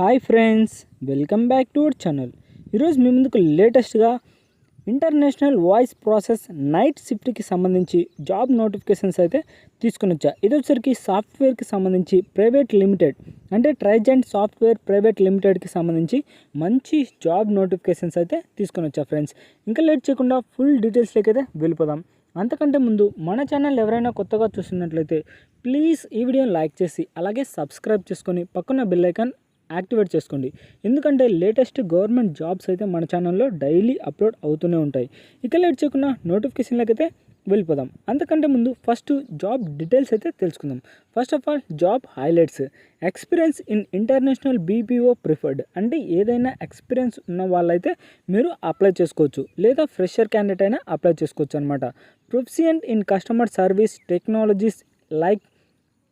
Hi friends welcome back to our channel. ఈరోజు మీ ముందుకు లేటెస్ట్గా ఇంటర్నేషనల్ వాయిస్ ప్రాసెస్ నైట్ షిఫ్ట్కి సంబంధించి జాబ్ నోటిఫికేషన్స్ అయితే తీసుకుని వచ్చా. ఇది వచ్చరికి సాఫ్ట్వేర్కి సంబంధించి ప్రైవేట్ లిమిటెడ్ అంటే ట్రైజెంట్ సాఫ్ట్వేర్ ప్రైవేట్ లిమిటెడ్కి సంబంధించి మంచి జాబ్ నోటిఫికేషన్స్ అయితే తీసుకుని వచ్చా ఫ్రెండ్స్. ఇంకా లేట్ చేయకుండా ఫుల్ డీటెయిల్స్లోకి అయితే వెళ్ళిపోదాం. అంతకంటే ముందు మన ఛానల్ ఎవరైనా కొత్తగా చూస్తున్నట్లయితే ప్లీజ్ ఈ వీడియోని లైక్ చేసి అలాగే సబ్స్క్రైబ్ చేసుకొని పక్కన బెల్ ఐకాన్ యాక్టివేట్ చేసుకోండి. ఎందుకంటే లేటెస్ట్ గవర్నమెంట్ జాబ్స్ అయితే మన ఛానల్లో డైలీ అప్లోడ్ అవుతూనే ఉంటాయి. ఇక లేట్ చేయకుండా నోటిఫికేషన్లకైతే అయితే వెళ్ళిపోదాం. అంతకంటే ముందు ఫస్ట్ జాబ్ డీటెయిల్స్ అయితే తెలుసుకుందాం. First of all job highlights. Experience in international BPO preferred. అంటే ఏదైనా ఎక్స్పీరియన్స్ ఉన్న వాళ్ళైతే మీరు అప్లై చేసుకోవచ్చు. లేదా ఫ్రెషర్ క్యాండిడేట్ అయినా అప్లై చేసుకోవచ్చు అనమాట proficient in customer service technologies like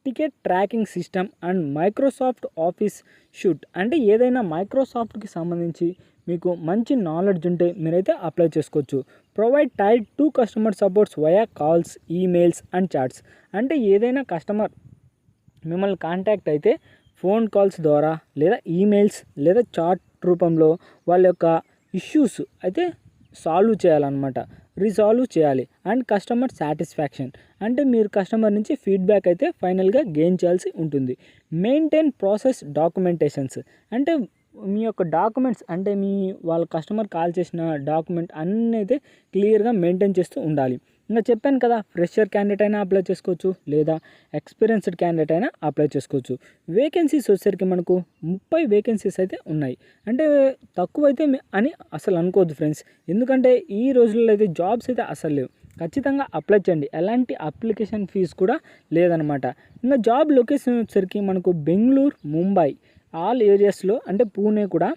ticket tracking system and Microsoft Office suite అంటే ఏదైనా మైక్రోసాఫ్ట్కి సంబంధించి మీకు మంచి నాలెడ్జ్ ఉంటే మీరైతే అప్లై చేసుకోవచ్చు. Provide tied to customer supports via calls emails and chats అంటే ఏదైనా కస్టమర్ మిమ్మల్ని కాంటాక్ట్ అయితే ఫోన్ కాల్స్ ద్వారా లేదా ఈమెయిల్స్ లేదా చాట్ రూపంలో వాళ్ళ యొక్క ఇష్యూస్ అయితే సాల్వ్ చేయాలన్నమాట. రిజాల్వ్ చేయాలి. అండ్ కస్టమర్ సాటిస్ఫాక్షన్ అంటే మీరు కస్టమర్ నుంచి ఫీడ్బ్యాక్ అయితే ఫైనల్గా గెయిన్ చేయాల్సి ఉంటుంది. మెయింటైన్ ప్రాసెస్ డాక్యుమెంటేషన్స్ అంటే మీ యొక్క డాక్యుమెంట్స్ అంటే మీ వాళ్ళ కస్టమర్ కాల్ చేసిన డాక్యుమెంట్ అన్నీ అయితే క్లియర్గా మెయింటైన్ చేస్తూ ఉండాలి. ఇంకా చెప్పాను కదా ఫ్రెషర్ క్యాండిడేట్ అయినా అప్లై చేసుకోవచ్చు లేదా ఎక్స్పీరియన్స్డ్ క్యాండిడేట్ అయినా అప్లై చేసుకోవచ్చు. వేకెన్సీస్ వచ్చేసరికి మనకు ముప్పై వేకెన్సీస్ అయితే ఉన్నాయి. అంటే తక్కువ అయితే అని అసలు అనుకోవద్దు ఫ్రెండ్స్ ఎందుకంటే ఈ రోజుల్లో అయితే జాబ్స్ అయితే అసలు లేవు. ఖచ్చితంగా అప్లై చేయండి. ఎలాంటి అప్లికేషన్ ఫీజు కూడా లేదనమాట. ఇంకా జాబ్ లొకేషన్ వచ్చేసరికి మనకు బెంగళూరు ముంబై ఆల్ ఏరియాస్లో అంటే పూణే కూడా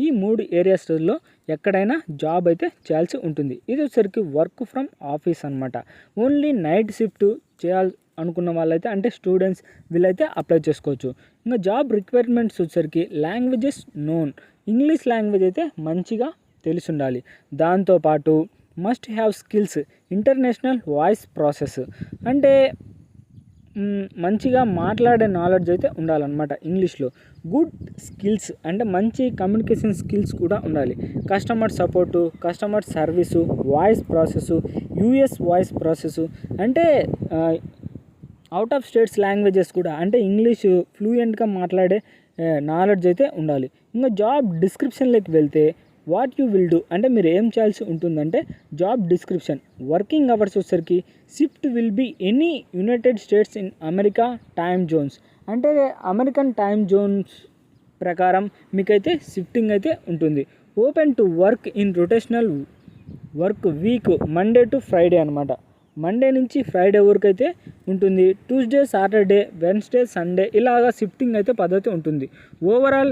ఈ మూడు ఏరియాస్లో ఎక్కడైనా జాబ్ అయితే చేయాల్సి ఉంటుంది. ఇది వచ్చరికి వర్క్ ఫ్రమ్ ఆఫీస్ అనమాట ఓన్లీ నైట్ షిఫ్ట్ చేయాలి అనుకున్న వాళ్ళైతే అంటే స్టూడెంట్స్ వీళ్ళైతే అప్లై చేసుకోవచ్చు. ఇంకా జాబ్ రిక్వైర్మెంట్స్ వచ్చరికి లాంగ్వేజెస్ నోన్ ఇంగ్లీష్ లాంగ్వేజ్ అయితే మంచిగా తెలిసి ఉండాలి దాంతోపాటు must have skills international voice process అంటే మంచిగా మాట్లాడే నాలెడ్జ్ అయితే ఉండాలన్నమాట ఇంగ్లీష్లో. గుడ్ స్కిల్స్ అంటే మంచి కమ్యూనికేషన్ స్కిల్స్ కూడా ఉండాలి. Customer support customer service voice process US voice process అంటే అవుట్ ఆఫ్ స్టేట్స్ లాంగ్వేజెస్ కూడా అంటే ఇంగ్లీష్ ఫ్లూయెంట్గా మాట్లాడే నాలెడ్జ్ అయితే ఉండాలి. ఇంకా జాబ్ డిస్క్రిప్షన్లోకి వెళ్తే వాట్ యూ విల్ డూ అంటే మీరు ఏం చేయాల్సి ఉంటుందంటే జాబ్ డిస్క్రిప్షన్. వర్కింగ్ అవర్స్ వచ్చేసరికి shift will be any United States in America time zones. అంటే అమెరికన్ టైమ్ జోన్స్ ప్రకారం మీకైతే షిఫ్టింగ్ అయితే ఉంటుంది. Open to work in rotational work week Monday to Friday అనమాట మండే నుంచి ఫ్రైడే వరకు అయితే ఉంటుంది. ట్యూస్డే సాటర్డే వెన్స్డే సండే ఇలాగా షిఫ్టింగ్ అయితే పద్ధతి ఉంటుంది. ఓవరాల్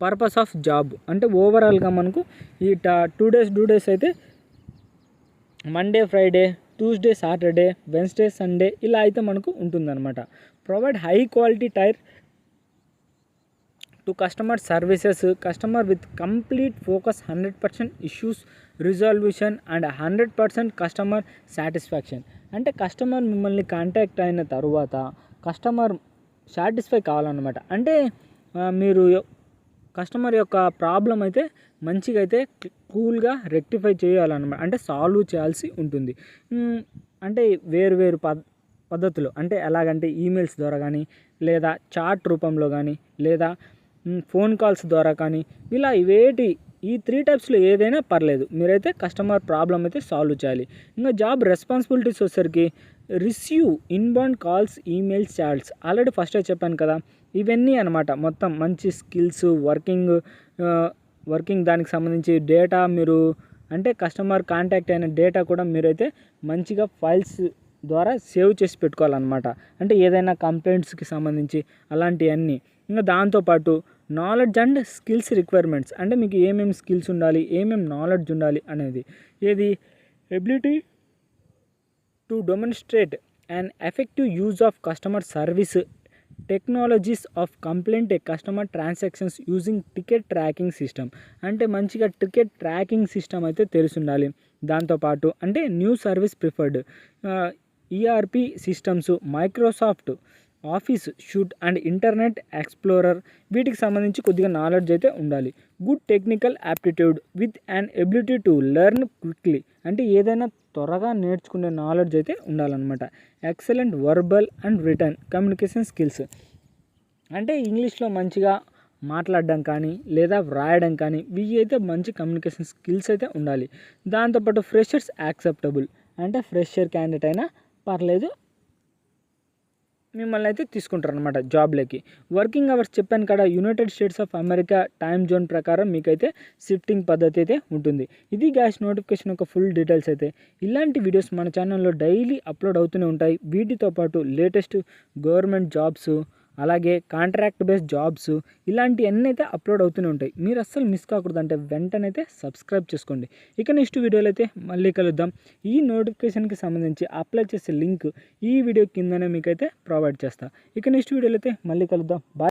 పర్పస్ ఆఫ్ జాబ్ అంటే ఓవరాల్గా మనకు ఈ టూ డేస్ టూ డేస్ అయితే Monday Friday Tuesday Saturday Wednesday Sunday ఇలా అయితే మనకు ఉంటుందన్నమాట. Provide high quality tier two customer services customer with complete focus hundred percent issues resolution and hundred percent customer satisfaction అంటే కస్టమర్ మిమ్మల్ని contact అయిన తర్వాత customer satisfy కావాలన్నమాట. అంటే మీరు కస్టమర్ యొక్క ప్రాబ్లం అయితే మంచిగా అయితే కూల్గా రెక్టిఫై చేయాలన్నమాట. అంటే సాల్వ్ చేయాల్సి ఉంటుంది. అంటే వేరు వేరు పద్ పద్ధతులు. అంటే ఎలాగంటే ఈమెయిల్స్ ద్వారా కానీ లేదా చాట్ రూపంలో కానీ లేదా ఫోన్ కాల్స్ ద్వారా కానీ ఇలా ఇవేటి ఈ త్రీ టైప్స్లో ఏదైనా పర్లేదు. మీరైతే కస్టమర్ ప్రాబ్లం అయితే సాల్వ్ చేయాలి. ఇంకా జాబ్ రెస్పాన్సిబిలిటీస్ వచ్చేసరికి receive inbound calls emails chats already ఫస్టే చెప్పాను కదా ఇవన్నీ అనమాట మొత్తం మంచి స్కిల్స్ వర్కింగ్ వర్కింగ్ దానికి సంబంధించి డేటా మీరు అంటే కస్టమర్ కాంటాక్ట్ అయిన డేటా కూడా మీరైతే మంచిగా ఫైల్స్ ద్వారా సేవ్ చేసి పెట్టుకోవాలన్నమాట. అంటే ఏదైనా కంప్లైంట్స్కి సంబంధించి అలాంటివన్నీ. ఇంకా దాంతోపాటు నాలెడ్జ్ అండ్ స్కిల్స్ రిక్వైర్మెంట్స్ అంటే మీకు ఏమేమి స్కిల్స్ ఉండాలి ఏమేమి నాలెడ్జ్ ఉండాలి అనేది. ఏది? Ability to demonstrate and effective use of customer service technologies of complaint customer transactions using ticket tracking system అంటే మంచిగా టికెట్ ట్రాకింగ్ సిస్టమ్ అయితే తెలిసి ఉండాలి దాంతోపాటు అంటే new service preferred ERP systems Microsoft Office suite and Internet Explorer వీటికి సంబంధించి కొద్దిగా నాలెడ్జ్ అయితే ఉండాలి. Good technical aptitude with and ability to learn quickly అంటే ఏదైనా త్వరగా నేర్చుకునే నాలెడ్జ్ అయితే ఉండాలన్నమాట. Excellent verbal and written communication skills. అంటే ఇంగ్లీష్లో మంచిగా మాట్లాడడం కానీ లేదా వ్రాయడం కానీ ఇవి అయితే మంచి కమ్యూనికేషన్ స్కిల్స్ అయితే ఉండాలి. దాంతోపాటు ఫ్రెషర్స్ యాక్సెప్టబుల్. అంటే ఫ్రెషర్ క్యాండిడేట్ అయినా పర్లేదు మిమ్మల్ని అయితే తీసుకుంటారు అనమాట జాబ్లోకి. వర్కింగ్ అవర్స్ చెప్పాను కదా United States of America time zone ప్రకారం మీకైతే షిఫ్టింగ్ పద్ధతి అయితే ఉంటుంది. ఇది గ్యాస్ నోటిఫికేషన్ యొక్క ఫుల్ డీటెయిల్స్ అయితే. ఇలాంటి వీడియోస్ మన ఛానల్లో డైలీ అప్లోడ్ అవుతూనే ఉంటాయి. వీటితో పాటు లేటెస్ట్ గవర్నమెంట్ జాబ్స్ అలాగే కాంట్రాక్ట్ బేస్డ్ జాబ్స్ ఇలాంటివన్నీ అయితే అప్లోడ్ అవుతూనే ఉంటాయి. మీరు అస్సలు మిస్ కాకూడదు. అంటే వెంటనే సబ్స్క్రైబ్ చేసుకోండి. ఇక నెక్స్ట్ వీడియోలో అయితే మళ్ళీ కలుద్దాం. ఈ నోటిఫికేషన్కి సంబంధించి అప్లై చేసే లింక్ ఈ వీడియో కిందనే మీకైతే ప్రొవైడ్ చేస్తా. ఇక నెక్స్ట్ వీడియోలో అయితే మళ్ళీ కలుద్దాం. బాయ్